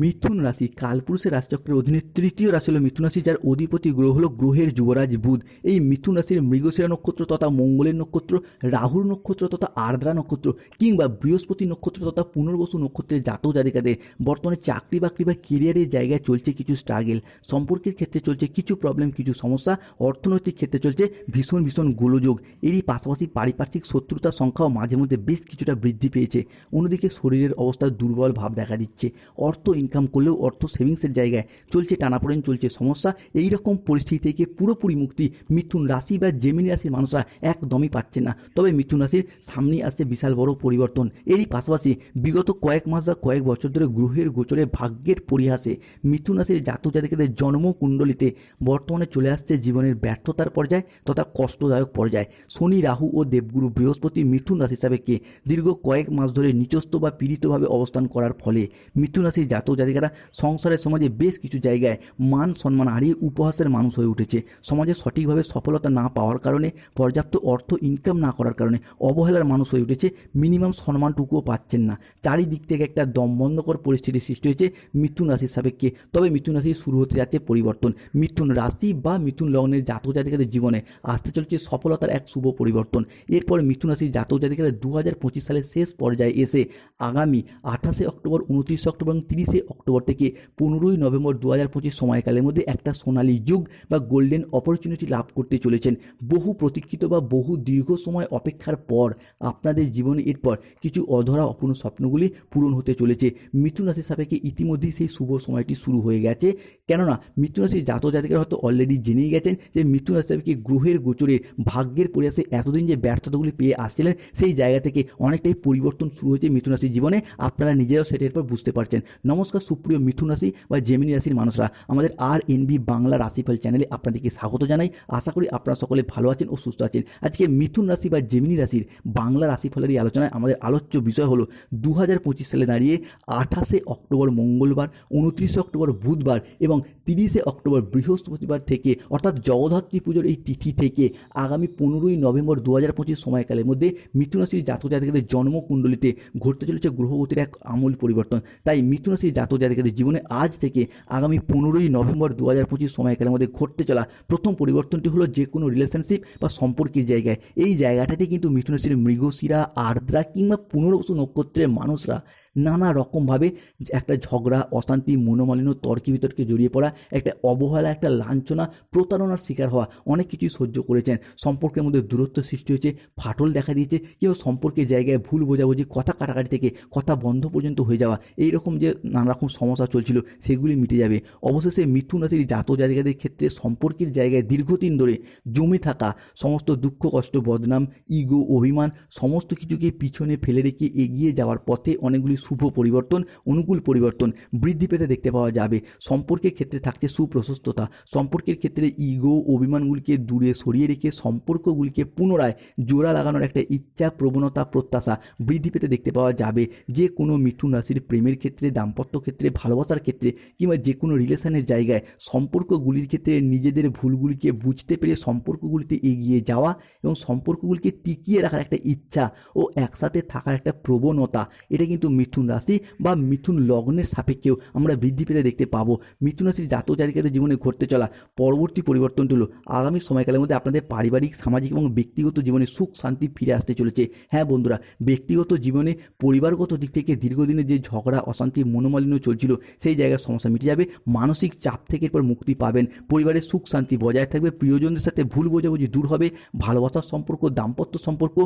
মিথুন রাশি, কালপুরুষের রাশিচক্রের অধীনে তৃতীয় রাশি হলো মিথুন রাশি, যার অধিপতি গ্রহ হলো গ্রহের যুবরাজ বুধ। এই মিথুন রাশির মৃগশিরা নক্ষত্র তথা মঙ্গলের নক্ষত্র, রাহুর নক্ষত্র তথা আর্দ্রা নক্ষত্র, কিংবা বৃহস্পতি নক্ষত্র তথা পুনর্বসু নক্ষত্রের জাতক জাতিকাদের। বর্তমানে চাকরি বাকরি বা কেরিয়ারের জায়গায় চলছে কিছু স্ট্রাগেল সম্পর্কের ক্ষেত্রে চলছে কিছু প্রবলেম কিছু সমস্যা। অর্থনৈতিক ক্ষেত্রে চলছে ভীষণ ভীষণ গোলযোগ। এরই পাশাপাশি পারিপার্শ্বিক শত্রুতার সংখ্যাও মাঝে মধ্যে বেশ কিছুটা বৃদ্ধি পেয়েছে। অন্যদিকে শরীরের অবস্থা দুর্বল ভাব দেখা দিচ্ছে। অর্থ ইনকাম করলেও অর্থ সেভিংসের জায়গায় চলছে, টানাপোড়েন চলছে, সমস্যা। এই রকম পরিস্থিতি থেকে পুরোপুরি মুক্তি মিথুন রাশি বা জেমিনি রাশির মানুষরা একদমই পাচ্ছে না। তবে মিথুন রাশির সামনে আসছে বিশাল বড় পরিবর্তন। এরই পাশাপাশি বিগত কয়েক মাস বা কয়েক বছর ধরে গ্রহের গোচরে ভাগ্যের পরিহাসে মিথুন রাশির জাতক জাতিকাদের জন্মকুণ্ডলিতে বর্তমানে চলে আসছে জীবনের ব্যর্থতার পর্যায় তথা কষ্টদায়ক পর্যায়। শনি, রাহু ও দেবগুরু বৃহস্পতি মিথুন রাশি সাপেক্ষে দীর্ঘ কয়েক মাস ধরে নিচস্থ বা পীড়িতভাবে অবস্থান করার ফলে মিথুন রাশির জাতক জাতিকারা সংসারের সমাজে বেশ কিছু জায়গায় মান সম্মান হারিয়ে উপহাসের মানুষ হয়ে উঠেছে। সমাজে সঠিকভাবে সফলতা না পাওয়ার কারণে, পর্যাপ্ত অর্থ ইনকাম না করার কারণে অবহেলার মানুষ হয়ে উঠেছে। মিনিমাম সম্মানটুকুও পাচ্ছেন না। চারিদিক থেকে একটা দমবন্ধকর পরিস্থিতি সৃষ্টি হয়েছে মিথুন রাশির সাপেক্ষে। তবে মিথুন রাশি শুরু হতে যাচ্ছে পরিবর্তন। মিথুন রাশি বা মিথুন লগ্নের জাতক জাতিকাদের জীবনে আসতে চলছে সফলতার এক শুভ পরিবর্তন। এরপর মিথুন রাশির জাতক জাতিকারা দু হাজার পঁচিশ সালের শেষ পর্যায়ে এসে আগামী আঠাশে অক্টোবর উনত্রিশে অক্টোবর এবং তিরিশে অক্টোবর থেকে পনেরোই নভেম্বর দু হাজার পঁচিশ সময়কালের মধ্যে একটা সোনালী যুগ বা গোল্ডেন অপরচুনিটি লাভ করতে চলেছেন। বহু প্রতীক্ষিত বা বহু দীর্ঘ সময় অপেক্ষার পর আপনাদের জীবনে এরপর কিছু অধরা অপূর্ণ স্বপ্নগুলি পূরণ হতে চলেছে। মিথুন রাশির সাপেক্ষে ইতিমধ্যেই সেই শুভ সময়টি শুরু হয়ে গেছে। কেননা, মিথুন রাশির জাতক জাতিকারা হয়তো অলরেডি জেনেই গেছেন যে মিথুন রাশি সাপেক্ষে গ্রহের গোচরে ভাগ্যের প্রয়াসে এতদিন যে ব্যর্থতাগুলি পেয়ে আসছিলেন, সেই জায়গা থেকে অনেকটাই পরিবর্তন শুরু হয়েছে মিথুন রাশির জীবনে। আপনারা নিজেরাও সেটা পর বুঝতে পারছেন। নমস্কার। সুপ্রিয় মিথুন রাশি বা জেমিনি রাশির মানুষরা, আমাদের আর এনবি বাংলা রাশিফল চ্যানেলে আপনাদেরকে স্বাগত জানাই। আশা করি আপনারা সকলে ভালো আছেন ও সুস্থ আছেন। আজকে মিথুন রাশি বা জেমিনি রাশির বাংলা রাশিফলের এই আলোচনায় আমাদের আলোচ্য বিষয় হলো দু হাজার পঁচিশ সালে দাঁড়িয়ে আঠাশে অক্টোবর মঙ্গলবার, উনত্রিশে অক্টোবর বুধবার এবং তিরিশে অক্টোবর বৃহস্পতিবার থেকে, অর্থাৎ জগদ্ধাত্রী পুজোর এই তিথি থেকে আগামী পনেরোই নভেম্বর দু হাজার পঁচিশ সময়কালের মধ্যে মিথুন রাশির জাতক জাতিকাদের জন্মকুণ্ডলিতে ঘটতে চলেছে গ্রহগতির এক আমূল পরিবর্তন। তাই মিথুন রাশির জাতক জাতিকাদের জীবনে আজ থেকে আগামী পনেরোই নভেম্বর দু হাজার পঁচিশ সময়কালের মধ্যে ঘটতে চলা প্রথম পরিবর্তনটি হলো যে কোনো রিলেশনশিপ বা সম্পর্কের জায়গায়। এই জায়গাটাতে কিন্তু মিথুন রাশির মৃগশিরা, আর্দ্রা কিংবা পুনর্বসু নক্ষত্রের মানুষরা নানা রকমভাবে একটা ঝগড়া, অশান্তি, মনোমালিন্য, তর্কে বিতর্কে জড়িয়ে পড়া, একটা অবহেলা, একটা লাঞ্ছনা, প্রতারণার শিকার হওয়া অনেক কিছুই সহ্য করেছেন। সম্পর্কের মধ্যে দূরত্ব সৃষ্টি হয়েছে, ফাটল দেখা দিয়েছে, কেউ সম্পর্কের জায়গায় ভুল বোঝাবুঝি, কথা কাটাকাটি থেকে কথা বন্ধ পর্যন্ত হয়ে যাওয়া এই রকম যে নানা রকম সমস্যা চলছিল, সেগুলি মিটে যাবে। অবশেষে মিথুন রাশির জাত জায়গাদের ক্ষেত্রে সম্পর্কের জায়গায় দীর্ঘদিন ধরে জমে থাকা সমস্ত দুঃখ, কষ্ট, বদনাম, ইগো, অভিমান, সমস্ত কিছুকে পিছনে ফেলে রেখে এগিয়ে যাওয়ার পথে অনেকগুলি শুভ পরিবর্তন, অনুকূল পরিবর্তন বৃদ্ধি পেতে দেখতে পাওয়া যাবে। সম্পর্কের ক্ষেত্রে থাকছে সুপ্রশস্ততা। সম্পর্কের ক্ষেত্রে ইগো, অভিমানগুলিকে দূরে সরিয়ে রেখে সম্পর্কগুলিকে পুনরায় জোড়া লাগানোর একটা ইচ্ছা প্রবণতা প্রত্যাশা বৃদ্ধি পেতে দেখতে পাওয়া যাবে। যে কোনো মিথুন রাশির প্রেমের ক্ষেত্রে দাম্পত্য ক্ষেত্রে ভালোবাসার ক্ষেত্রে কিংবা যে কোনো রিলেশনের জায়গায় সম্পর্কগুলির ক্ষেত্রে নিজেদের ভুলগুলিকে বুঝতে পেরে সম্পর্কগুলিতে এগিয়ে যাওয়া এবং সম্পর্কগুলিকে টিকিয়ে রাখার একটা ইচ্ছা ও একসাথে থাকার একটা প্রবণতা, এটা কিন্তু মিথুন রাশি বা মিথুন লগ্নের সাপেক্ষেও আমরা বৃদ্ধি পেতে দেখতে পাবো। মিথুন রাশির জাতক জাতিকাদের জীবনে ঘটতে চলা পরবর্তী পরিবর্তনটি হলো আগামী সময়কালের মধ্যে আপনাদের পারিবারিক, সামাজিক এবং ব্যক্তিগত জীবনে সুখ, শান্তি ফিরে আসতে চলেছে। হ্যাঁ বন্ধুরা, ব্যক্তিগত জীবনে পরিবারগত দিক থেকে দীর্ঘদিনের যে ঝগড়া, অশান্তি মনোমালিন্য চলছিল, সেই জায়গার সমস্যা মিটে যাবে, মানসিক চাপ থেকে এরপর মুক্তি পাবেন। পরিবারের সুখ শান্তি বজায় থাকবে, প্রিয়জনদের সাথে ভুল বোঝাবুঝি দূর হবে, ভালোবাসার সম্পর্ক, দাম্পত্য সম্পর্ক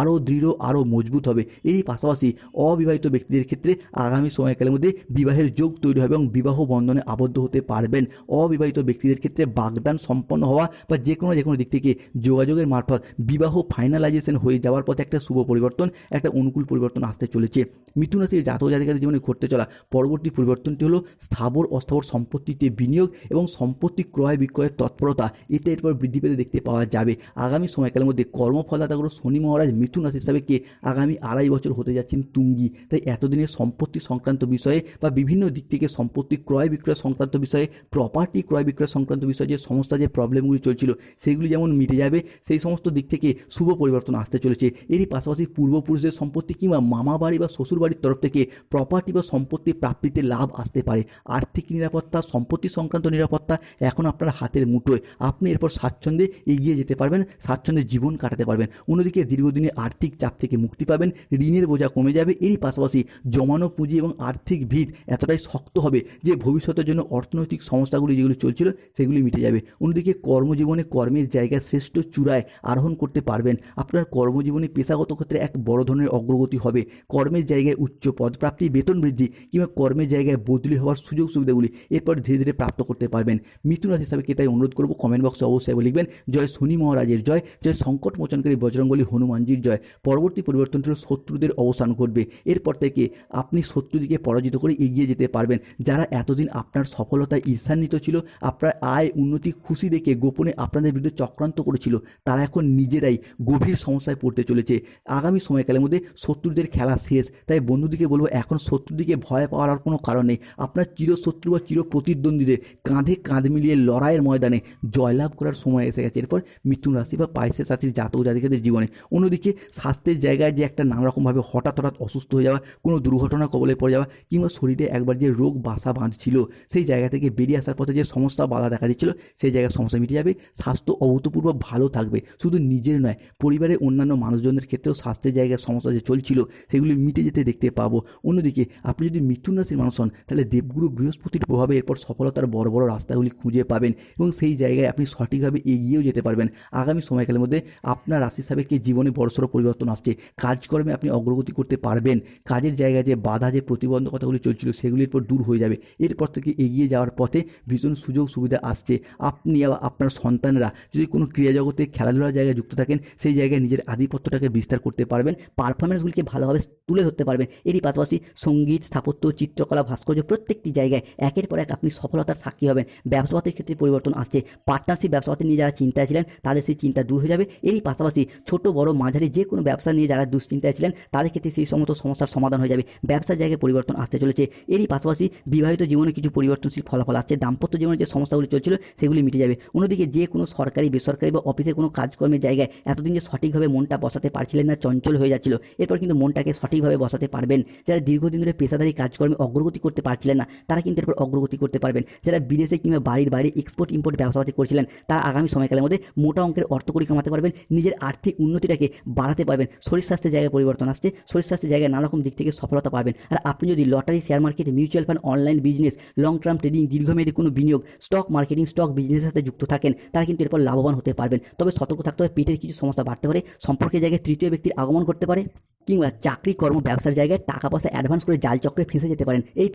আরও দৃঢ়, আরও মজবুত হবে। এরই পাশাপাশি অবিবাহিত ব্যক্তিদের ক্ষেত্রে আগামী সময়কালের মধ্যে বিবাহের যোগ তৈরি হবে এবং বিবাহ বন্ধনে আবদ্ধ হতে পারবেন। অবিবাহিত ব্যক্তিদের ক্ষেত্রে বাগদান সম্পন্ন হওয়া বা যে কোনো যে কোনো দিক থেকে যোগাযোগের মারফত বিবাহ ফাইনালাইজেশন হয়ে যাওয়ার পথে একটা শুভ পরিবর্তন, একটা অনুকূল পরিবর্তন আসতে চলেছে। মিথুন রাশির জাতক জাতিকাদের জীবনে ঘটতে চলা পরবর্তী পরিবর্তনটি হলো স্থাবর অস্থাবর সম্পত্তিতে বিনিয়োগ এবং সম্পত্তি ক্রয় বিক্রয়ের তৎপরতা এটা এরপর বৃদ্ধি পেতে দেখতে পাওয়া যাবে। আগামী সময়কালের মধ্যে কর্মফলদাতাগুলো শনি, মহারাজ, মিথুন রাশি হিসাবে কে আগামী আড়াই বছর হতে যাচ্ছেন তুঙ্গি। তাই এতদিনের সম্পত্তি সংক্রান্ত বিষয়ে বা বিভিন্ন দিক থেকে সম্পত্তি ক্রয় বিক্রয় সংক্রান্ত বিষয়ে প্রপার্টি ক্রয় বিক্রয় সংক্রান্ত বিষয়ে যে সমস্ত যে প্রবলেমগুলি চলছিল, সেগুলি যেমন মিটে যাবে, সেই সমস্ত দিক থেকে শুভ পরিবর্তন আসতে চলেছে। এরই পাশাপাশি পূর্বপুরুষদের সম্পত্তি কিংবা মামা বাড়ি বা শ্বশুর বাড়ির তরফ থেকে প্রপার্টি বা সম্পত্তি প্রাপ্তি প্রাপ্তিতে লাভ আসতে পারে। আর্থিক নিরাপত্তা, সম্পত্তি সংক্রান্ত নিরাপত্তা এখন আপনার হাতের মুঠোয়। আপনি এরপর স্বাচ্ছন্দ্যে এগিয়ে যেতে পারবেন, স্বাচ্ছন্দ্যে জীবন কাটাতে পারবেন। অন্যদিকে দীর্ঘদিনে আর্থিক চাপ থেকে মুক্তি পাবেন, ঋণের বোঝা কমে যাবে। এরই পাশাপাশি জমানো পুঁজি এবং আর্থিক ভিত এতটাই শক্ত হবে যে ভবিষ্যতের জন্য অর্থনৈতিক সমস্যাগুলি যেগুলো চলছিল সেগুলি মিটে যাবে। অন্যদিকে কর্মজীবনে কর্মের জায়গায় শ্রেষ্ঠ চূড়ায় আরোহণ করতে পারবেন। আপনার কর্মজীবনে পেশাগত ক্ষেত্রে এক বড় ধরনের অগ্রগতি হবে। কর্মের জায়গায় উচ্চ পদপ্রাপ্তি, বেতন বৃদ্ধি কিংবা কর্মের জায়গায় বদলি হওয়ার সুযোগ সুবিধাগুলি এরপর ধীরে ধীরে প্রাপ্ত করতে পারবেন। মিথুন রাশি হিসাবে কে তাই অনুরোধ করব কমেন্ট বক্সে অবশ্যই লিখবেন। জয় শনি মহারাজের জয় জয় সংকট মোচনকারী বজরঙ্গলী হনুমানজির জয়। পরবর্তী পরিবর্তন হল শত্রুদের অবসান ঘটবে। এরপর থেকে আপনি শত্রুদিকে পরাজিত করে এগিয়ে যেতে পারবেন। যারা এতদিন আপনার সফলতায় ঈর্ষান্বিত ছিল, আপনার আয় উন্নতি খুশি দেখে গোপনে আপনাদের বিরুদ্ধে চক্রান্ত করেছিল, তারা এখন নিজেরাই গভীর সমস্যায় পড়তে চলেছে। আগামী সময়কালের মধ্যে শত্রুদের খেলা শেষ। তাই বন্ধুদিকে বলব, এখন শত্রুদিকে ভয় পাওয়ার আর কোনো কারণ নেই। আপনার চিরশত্রু বা চির প্রতিদ্বন্দ্বীদের কাঁধে কাঁধ মিলিয়ে লড়াইয়ের ময়দানে জয়লাভ করার সময় এসে গেছে। এরপর মিথুন রাশি বা পাইসেস রাশির জাতক জাতিকাদের জীবনে। অন্যদিকে স্বাস্থ্যের জায়গায় যে একটা নানারকমভাবে হঠাৎ হঠাৎ অসুস্থ হয়ে যাওয়া, কোনো দুর্ঘটনা কবলে পড়ে যাওয়া, কিংবা শরীরে একবার যে রোগ বাসা বাঁধছিল, সেই জায়গা থেকে বেরিয়ে আসার পথে যে সমস্যা বাধা দেখা দিচ্ছিল, সেই জায়গার সমস্যা মিটে যাবে। স্বাস্থ্য অভূতপূর্ব ভালো থাকবে। শুধু নিজের নয়, পরিবারের অন্যান্য মানুষজনের ক্ষেত্রেও স্বাস্থ্যের জায়গায় সমস্যা যে চলছিল, সেগুলি মিটে যেতে দেখতে পাবো। অন্যদিকে, আপনি যদি মিথুন রাশির মানুষ হন, তাহলে দেবগুরু বৃহস্পতির প্রভাবে এরপর সফলতার বড় বড় রাস্তাগুলি খুঁজে পাবেন এবং সেই জায়গায় আপনি সঠিকভাবে এগিয়েও যেতে পারবেন। আগামী সময়কালের মধ্যে আপনার রাশি সাপেক্ষে জীবনে বড়সড় পরিবর্তন আসছে। কাজকর্মে আপনি অগ্রগতি করতে পারবেন। কাজের জায়গায় যে বাধা, যে প্রতিবন্ধকতাগুলি চলছিল, সেগুলির পর দূর হয়ে যাবে। এরপর থেকে এগিয়ে যাওয়ার পথে ভীষণ সুযোগ সুবিধা আসছে। আপনি আপনার সন্তানরা যদি কোনো ক্রীড়া জগতে খেলাধুলার জায়গায় যুক্ত থাকেন, সেই জায়গায় নিজের আধিপত্যটাকে বিস্তার করতে পারবেন। পারফরমেন্সগুলিকে ভালোভাবে তুলে ধরতে পারবেন। এরই পাশাপাশি সংগীত, স্থাপত্য চিত্রকলা ভাস্কর্য প্রত্যেকটি জায়গায় একের পর এক আপনি সফলতার সাক্ষী হবেন। ব্যবসাপাতির ক্ষেত্রে পরিবর্তন আসছে। পার্টনারশিপ ব্যবসাপাতি নিয়ে যারা চিন্তায় ছিলেন, তাদের সেই চিন্তা দূর হয়ে যাবে। এরই পাশাপাশি ছোট, বড়, মাঝারি যে কোনো ব্যবসা নিয়ে যারা দুশ্চিন্তায় ছিলেন, তাদের ক্ষেত্রে সেই সমস্ত সমস্যার সমাধান হয়ে যাবে। ব্যবসার জায়গায় পরিবর্তন আসতে চলেছে। এরই পাশাপাশি বিবাহিত জীবনে কিছু পরিবর্তনশীল ফলাফল আসছে। দাম্পত্য জীবনে যে সমস্যাগুলি চলছিল, সেগুলি মিটে যাবে। অন্যদিকে যে কোনো সরকারি, বেসরকারি বা অফিসে কোনো কাজকর্মের জায়গায় এতদিন যে সঠিকভাবে মনটা বসাতে পারছিলেন না, চঞ্চল হয়ে যাচ্ছিল। এরপর কিন্তু মনটাকে সঠিকভাবে বসাতে পারবেন। যারা দীর্ঘদিন ধরে পেশাদারি কাজকর্মে অগ্রগতি করতে পারছিলেন না, তারা কিন্তু এরপর অগ্রগতি করতে পারবেন। যারা বিদেশে কিংবা বাড়ির বাইরে এক্সপোর্ট ইম্পোর্ট ব্যবসাপাতি করছিলেন, তারা আগামী সময়কালের মধ্যে মোটা অঙ্কের অর্থকরী কমাতে পারবেন, নিজের আর্থিক উন্নতিটাকে বাড়াতে পারবেন, শরীর স্বাস্থ্যের জায়গায় পরিবর্তন আসছে, শরীর স্বাস্থ্যের জায়গায় নানা রকম দিক থেকে সফলতা পাবেন। আর আপনি যদি lottery share market mutual fund online business long term trading দীর্ঘমেয়াদী কোনো বিনিয়োগ স্টক মার্কেটিং স্টক বিজনেসের সাথে যুক্ত থাকেন, তারা কিন্তু এরপর লাভবান হতে পারবেন। তবে সতর্ক থাকতে হবে, পেটের কিছু সমস্যা বাড়তে পারে, সম্পর্কের জায়গায় তৃতীয় ব্যক্তির আগমন করতে পারে, কিংবা চাকরি, কর্ম, ব্যবসার জায়গায় টাকা পয়সা অ্যাডভান্স করে জাল চক্রে ফেঁসে যেতে পারেন। এই